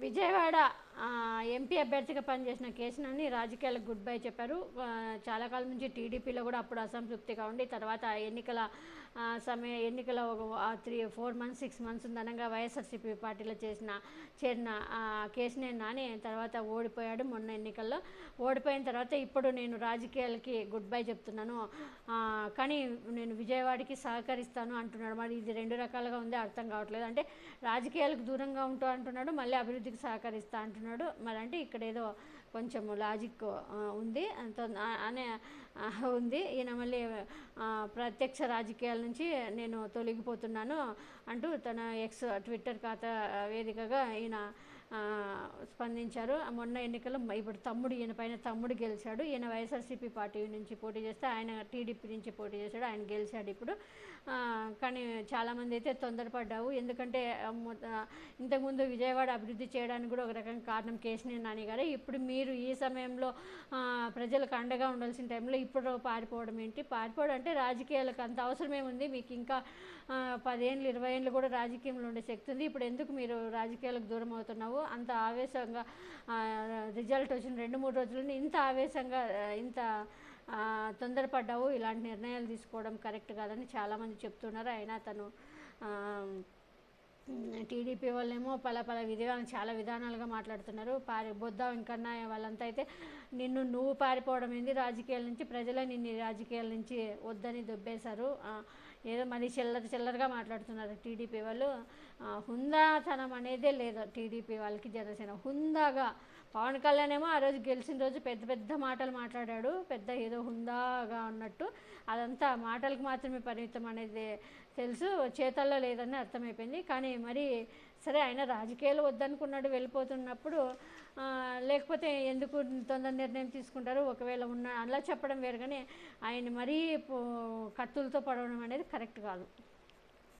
విజయవాడ ఆ, ఎంపీ అభ్యర్థిగా పనిచేసిన కేసునని రాజకీయాలకు గుడ్ బై చెప్పారు. చాలా కాలం నుంచి టీడీపీలో కూడా అప్పుడు అసంతృప్తిగా ఉండి తర్వాత ఎన్నికల సమయ ఎన్నికల ఒక three four months six months ఉందనగా YSRCP పార్టీలో చేసిన చేరిన కేసునే నాని తర్వాత ఓడిపోయాడు మొన్న ఎన్నికల్లో. ఓడిపోయిన తర్వాత ఇప్పుడు నేను రాజకీయాలకి గుడ్ బై చెప్తున్నాను. కానీ నేను విజయవాడకి సహకరిస్తాను అంటున్నాడు. మరి ఇది రెండు రకాలుగా ఉంది అర్థం కావట్లేదు. అంటే రాజకీయాలకు దూరంగా ఉంటూ అంటున్నాడు మళ్ళీ అభివృద్ధికి సహకరిస్తా అంటున్నాడు. మరి అంటే ఇక్కడ ఏదో కొంచెం లాజిక్ ఉంది. అంత అనే ఉంది. ఈయన మళ్ళీ ప్రత్యక్ష రాజకీయాల నుంచి నేను తొలగిపోతున్నాను అంటూ తన ఎక్స్ ట్విట్టర్ ఖాతా వేదికగా ఈయన స్పందించారు. మొన్న ఎన్నికల్లో ఇప్పుడు తమ్ముడు ఈయన పైన తమ్ముడు గెలిచాడు. ఈయన వైఎస్ఆర్సీపీ పార్టీ నుంచి పోటీ చేస్తే ఆయన టీడీపీ నుంచి పోటీ చేశాడు ఆయన గెలిచాడు ఇప్పుడు. కానీ చాలామంది అయితే తొందరపడ్డావు. ఎందుకంటే ఇంతకుముందు విజయవాడ అభివృద్ధి చేయడానికి కూడా ఒక రకంగా కారణం కేశినేని నాని గారే. ఇప్పుడు మీరు ఈ సమయంలో ప్రజలకు అండగా ఉండాల్సిన టైంలో ఇప్పుడు పారిపోవడం ఏంటి? పారిపోవడం అంటే రాజకీయాలకు అంత అవసరమేముంది మీకు ఇంకా పదేళ్ళు ఇరవై ఏళ్ళు కూడా రాజకీయంలో ఉండే శక్తి ఉంది. ఇప్పుడు ఎందుకు మీరు రాజకీయాలకు దూరం అవుతున్నావు? అంత ఆవేశంగా రిజల్ట్ వచ్చిన రెండు మూడు రోజులని ఇంత ఆవేశంగా ఇంత తొందరపడ్డావు. ఇలాంటి నిర్ణయాలు తీసుకోవడం కరెక్ట్ కాదని చాలామంది చెప్తున్నారు. అయినా తను టీడీపీ వాళ్ళేమో పల పల విధానాలు చాలా విధానాలుగా మాట్లాడుతున్నారు. పారి బొద్దా వెంకన్న వాళ్ళంతా అయితే నిన్ను నువ్వు పారిపోవడం ఏంది? రాజకీయాల నుంచి ప్రజలే నిన్ను రాజకీయాల నుంచి వద్దని దొబ్బేశారు. ఏదో మరి చిల్లర చిల్లరగా మాట్లాడుతున్నారు టీడీపీ వాళ్ళు. హుందాతనం అనేదే లేదు టీడీపీ వాళ్ళకి జనసేన. హుందాగా పవన్ కళ్యాణ్ ఏమో ఆ రోజు గెలిచిన రోజు పెద్ద పెద్ద మాటలు మాట్లాడాడు పెద్ద ఏదో హుందాగా ఉన్నట్టు అదంతా మాటలకు మాత్రమే పరిమితం అనేది తెలుసు చేతల్లో లేదని అర్థమైపోయింది. కానీ మరి సరే ఆయన రాజకీయాలు వద్దనుకున్నాడు వెళ్ళిపోతున్నప్పుడు లేకపోతే ఎందుకు తొందర నిర్ణయం తీసుకుంటారు? ఒకవేళ ఉన్న అలా చెప్పడం వేరు కానీ ఆయన మరీ కత్తులతో పడవడం అనేది కరెక్ట్ కాదు.